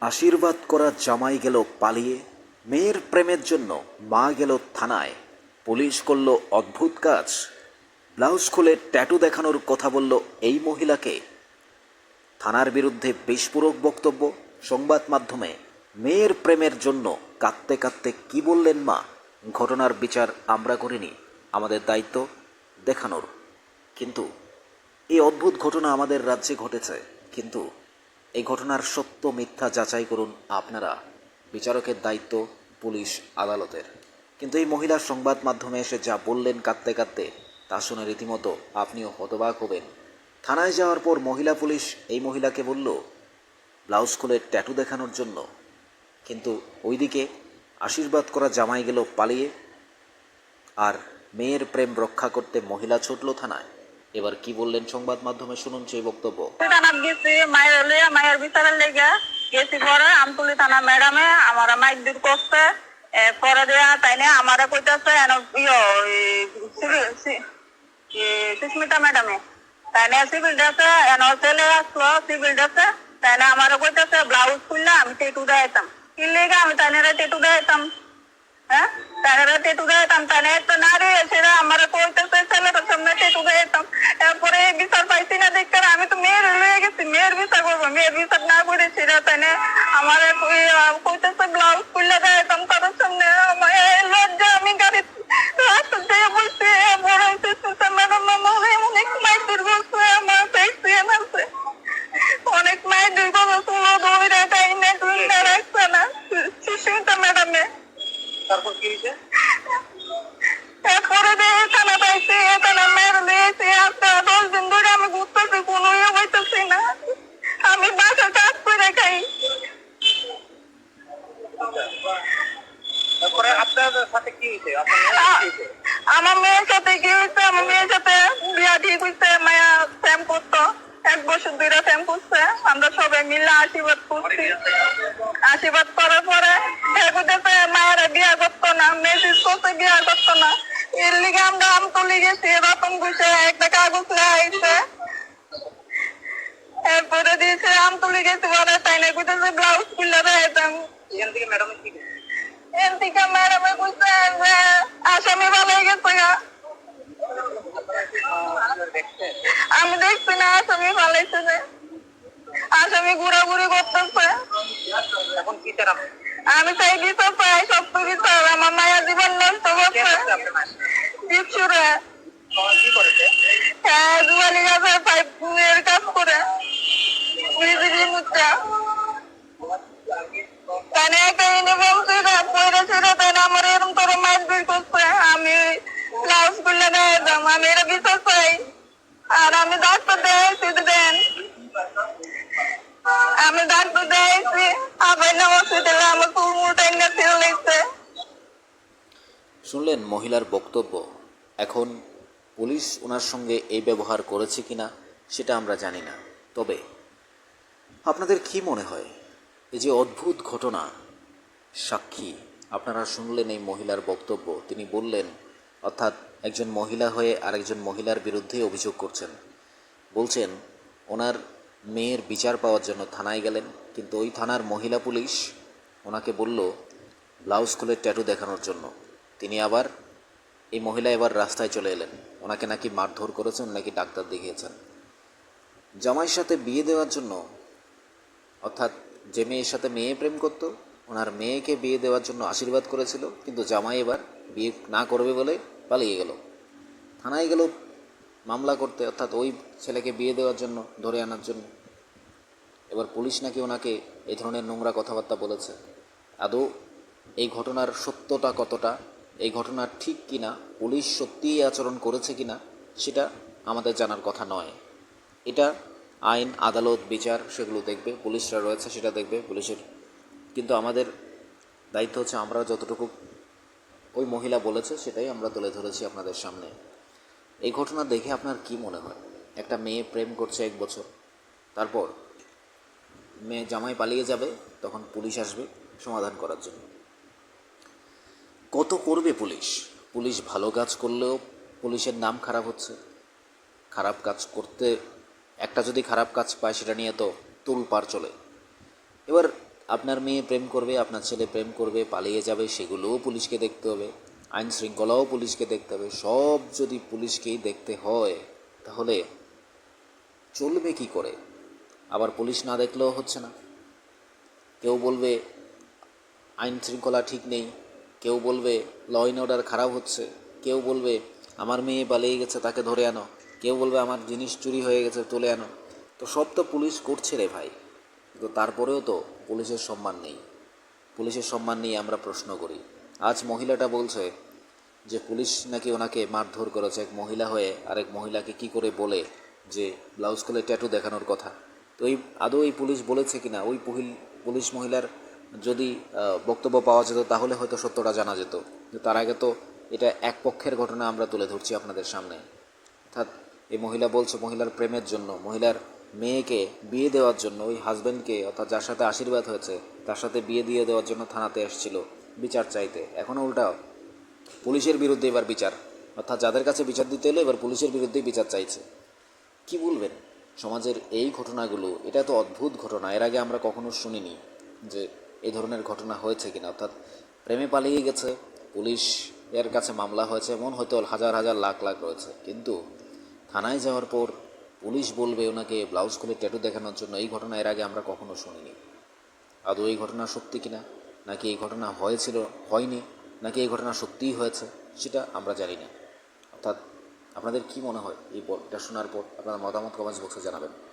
আশীর্বাদ করা জামাই গেল পালিয়ে, মেয়ের প্রেমের জন্য মা গেল থানায়। পুলিশ করল অদ্ভুত কাজ। ব্লাউজ খুলে ট্যাটু দেখানোর কথা বলল এই মহিলাকে। থানার বিরুদ্ধে বিস্ফোরক বক্তব্য, সংবাদ মাধ্যমে মেয়ের প্রেমের জন্য কাঁদতে কাঁদতে কি বললেন মা? ঘটনার বিচার আমরা করিনি, আমাদের দায়িত্ব দেখানোর। কিন্তু, এই অদ্ভুত ঘটনা আমাদের রাজ্যে ঘটেছে, কিন্তু এই ঘটনার সত্য মিথ্যা যাচাই করুন আপনারা। বিচারকের দায়িত্ব পুলিশ আদালতের। কিন্তু এই মহিলার সংবাদ মাধ্যমে এসে যা বললেন কাঁদতে কাঁদতে, তা শুনে রীতিমতো আপনিও হতবাক হবেন। থানায় যাওয়ার পর মহিলা পুলিশ এই মহিলাকে বলল, ব্লাউজ খুলে ট্যাটু দেখানোর জন্য। কিন্তু ওইদিকে আশীর্বাদ করা জামাই গেল পালিয়ে, আর মেয়ের প্রেম রক্ষা করতে মহিলা ছুটল থানায়। এবার কি বললেন সংবাদ মাধ্যমে শুনুন সেই বক্তব্য। মায়ের বিচারের গেছি পরে আমতুলি থানা ম্যাডামে, আমার মাইক দূর করছে। পরে দেয়া তাই না কইতাছে সুস্মিতা ম্যাডামে। তাই না, সিভিল ড্রেসে, এন ছেলে আসলো, সিভিল ড্রেসে। তাই না কইতাছে, ব্লাউজ খুললে আমি টেটু দেখাইতাম। কি আমি তাই না টেটু দেখাইতাম? হ্যাঁ তারা টেটু গাইতাম তাহলে তো না রে সেটা আমার কইতেছে ছেলেটার সামনে টেটু গাইতাম এরপরে বিচার পাইছি না দেখতে আমি তো মেয়ের লয়ে গেছি মেয়ের বিচার করব মেয়ের বিচার না করে সেটা তাই না আমার কইতেছে ব্লাউজ খুললে গাইতাম কারোর সামনে আমার এই লজ্জা আমি গাড়ি রাস্তা থেকে বলছি বড় হইতেছে ম্যাডাম মনে অনেক মাইক দূর করছে আমার দেখছি আছে অনেক মায়ের দুই কথা তুলো দৌড়ে তাই না তুই না রাখছে না সুস্মিতা ম্যাডামে তারপর কি হয়েছে এরপরে দিয়ে থানা পাইছি থানা মেরে দিয়েছি আজকে দশ দিন ধরে আমি ঘুরতেছি কোনো ইয়ে হইতেছি না আমি বাসা কাজ করে খাই তারপরে আপনার সাথে কি হয়েছে আপনার মেয়ের সাথে কি হয়েছে? মেয়ের সাথে কি হয়েছে? আমার মেয়ের সাথে বিয়া ঠিক হয়েছে মায়া স্যাম করতো। এক বছর ধরে স্যাম করছে। আমরা সবাই মিলে আশীর্বাদ করছি। আশীর্বাদ করার পরে ঠেকুতেছে মায়ের বিয়া করতো না, মেসেজ করতে বিয়া করতো না। এর লিগে আমরা আম তুলে গেছি, রতন ঘুষে একটা কাগজ লাগাইছে। এরপরে দিয়েছে আম তুলে গেছি বলে তাই না? কইতেছে ব্লাউজ খুলে থেকে ম্যাডাম? এর থেকে ম্যাডামে কইছে যে আসামি ভালো হয়ে গেছে গা। আমি দেখছি না আসামি পালাইছে যে। আসামি ঘোরাঘুরি করতেছে। এখন কি চান আপনি? আমি চাই বিচার পাই সব তো বিচার আমার মায়া জীবন নষ্ট করছে। করছে আপনার মায়ের? বিচ্ছুরে কি করেছে? হ্যাঁ জুয়ালি গাছে পাইপ এর কাজ করে বিজেপি মুচা তাই একটা ইউনিফর্ম ছিল পরে ছিল তাই না আমার এরকম করে মাইক বের করছে আমি ব্লাউজ খুলে দেয় আমি এটা বিচার চাই আর আমি দেন। আমি আমার শুনলেন মহিলার বক্তব্য? এখন পুলিশ ওনার সঙ্গে এই ব্যবহার করেছে কিনা, সেটা আমরা জানি না। তবে আপনাদের কি মনে হয়? এই যে অদ্ভুত ঘটনা, সাক্ষী, আপনারা শুনলেন এই মহিলার বক্তব্য। তিনি বললেন, অর্থাৎ একজন মহিলা হয়ে আরেকজন মহিলার বিরুদ্ধে অভিযোগ করছেন। বলছেন, ওনার মেয়ের বিচার পাওয়ার জন্য থানায় গেলেন, কিন্তু ওই থানার মহিলা পুলিশ ওনাকে বলল, ব্লাউজ খুলে ট্যাটু দেখানোর জন্য। তিনি আবার, এই মহিলা এবার রাস্তায় চলে এলেন। ওনাকে নাকি মারধর করেছেন, নাকি ডাক্তার দেখিয়েছেন। জামাইয়ের সাথে বিয়ে দেওয়ার জন্য, অর্থাৎ যে মেয়ের সাথে মেয়ে প্রেম করতো, ওনার মেয়েকে বিয়ে দেওয়ার জন্য আশীর্বাদ করেছিল, কিন্তু জামাই এবার বিয়ে না করবে বলে পালিয়ে গেল। থানায় গেল মামলা করতে, অর্থাৎ ওই ছেলেকে বিয়ে দেওয়ার জন্য, ধরে আনার জন্য। এবার পুলিশ নাকি ওনাকে এই ধরনের নোংরা কথাবার্তা বলেছে। আদৌ এই ঘটনার সত্যটা কতটা? এই ঘটনা ঠিক কিনা? পুলিশ সত্যিই আচরণ করেছে কিনা? সেটা আমাদের জানার কথা নয়। এটা আইন, আদালত, বিচার, সেগুলো দেখবে। পুলিশরা রয়েছে, সেটা দেখবে। পুলিশের কিন্তু আমাদের দায়িত্ব হচ্ছে আমরা যতটুকু ওই মহিলা বলেছে, সেটাই আমরা তুলে ধরেছি আপনাদের সামনে। এই ঘটনা দেখে আপনার কি মনে হয়? একটা মেয়ে প্রেম করছে এক বছর। তারপর মেয়ে জামাই পালিয়ে যাবে, তখন পুলিশ আসবে সমাধান করার জন্য। কত করবে পুলিশ? পুলিশ ভালো কাজ করলেও পুলিশের নাম খারাপ হচ্ছে। খারাপ কাজ করতে, একটা যদি খারাপ কাজ পায়, সেটা নিয়ে তো তুল পার চলে। এবার আপনার মেয়ে প্রেম করবে, আপনার ছেলে প্রেম করবে, পালিয়ে যাবে, সেগুলোও পুলিশকে দেখতে হবে। আইন শৃঙ্খলাও পুলিশকে দেখতে হবে। সব যদি পুলিশকেই দেখতে হয়, তাহলে চলবে কি করে? আবার পুলিশ না দেখলেও হচ্ছে না। কেউ বলবে আইন শৃঙ্খলা ঠিক নেই, কেউ বলবে ল অ্যান্ড অর্ডার খারাপ হচ্ছে, কেউ বলবে আমার মেয়ে পালিয়ে গেছে, তাকে ধরে আনো, কেউ বলবে আমার জিনিস চুরি হয়ে গেছে, তুলে আনো। তো সব তো পুলিশ করছে রে ভাই। কিন্তু তারপরেও তো পুলিশের সম্মান নেই। পুলিশের সম্মান নিয়ে আমরা প্রশ্ন করি। আজ মহিলাটা বলছে যে পুলিশ নাকি ওনাকে মারধর করেছে। এক মহিলা হয়ে আরেক মহিলাকে কি করে বলে যে ব্লাউজ খুলে ট্যাটু দেখানোর কথা? তো এই আদৌ এই পুলিশ বলেছে কিনা? ওই পহিল- পুলিশ মহিলার যদি বক্তব্য পাওয়া যেত তাহলে হয়তো সত্যটা জানা যেত। তার আগে তো এটা এক পক্ষের ঘটনা আমরা তুলে ধরছি আপনাদের সামনে। অর্থাৎ এই মহিলা বলছে মহিলার প্রেমের জন্য, মহিলার মেয়েকে বিয়ে দেওয়ার জন্য, ওই হাজব্যান্ডকে অর্থাৎ যার সাথে আশীর্বাদ হয়েছে, তার সাথে বিয়ে দিয়ে দেওয়ার জন্য থানাতে এসেছিল। বিচার চাইতে। এখনও উল্টা। পুলিশের বিরুদ্ধে এবার বিচার। অর্থাৎ যাদের কাছে বিচার দিতে এলো এবার পুলিশের বিরুদ্ধেই বিচার চাইছে। কি বলবেন? সমাজের এই ঘটনাগুলো, এটা তো অদ্ভুত ঘটনা। এর আগে আমরা কখনো শুনিনি যে এ ধরনের ঘটনা হয়েছে কিনা। অর্থাৎ প্রেমে পালিয়ে গেছে, পুলিশ এর কাছে মামলা হয়েছে, এমন হয়তো হাজার হাজার লাখ লাখ রয়েছে। কিন্তু থানায় যাওয়ার পর পুলিশ বলবে ওনাকে ব্লাউজ খুলে ট্যাটু দেখানোর জন্য। এই ঘটনা এর আগে আমরা কখনো শুনিনি। আদৌ এই ঘটনা সত্যি কিনা? নাকি এই ঘটনা হয়েছিল, হয়নি, নাকি এই ঘটনা সত্যিই হয়েছে, সেটা আমরা জানি না। অর্থাৎ আপনাদের কি মনে হয়? এই পরটা শোনার পর আপনার মতামত কমেন্টস বক্সে জানাবেন।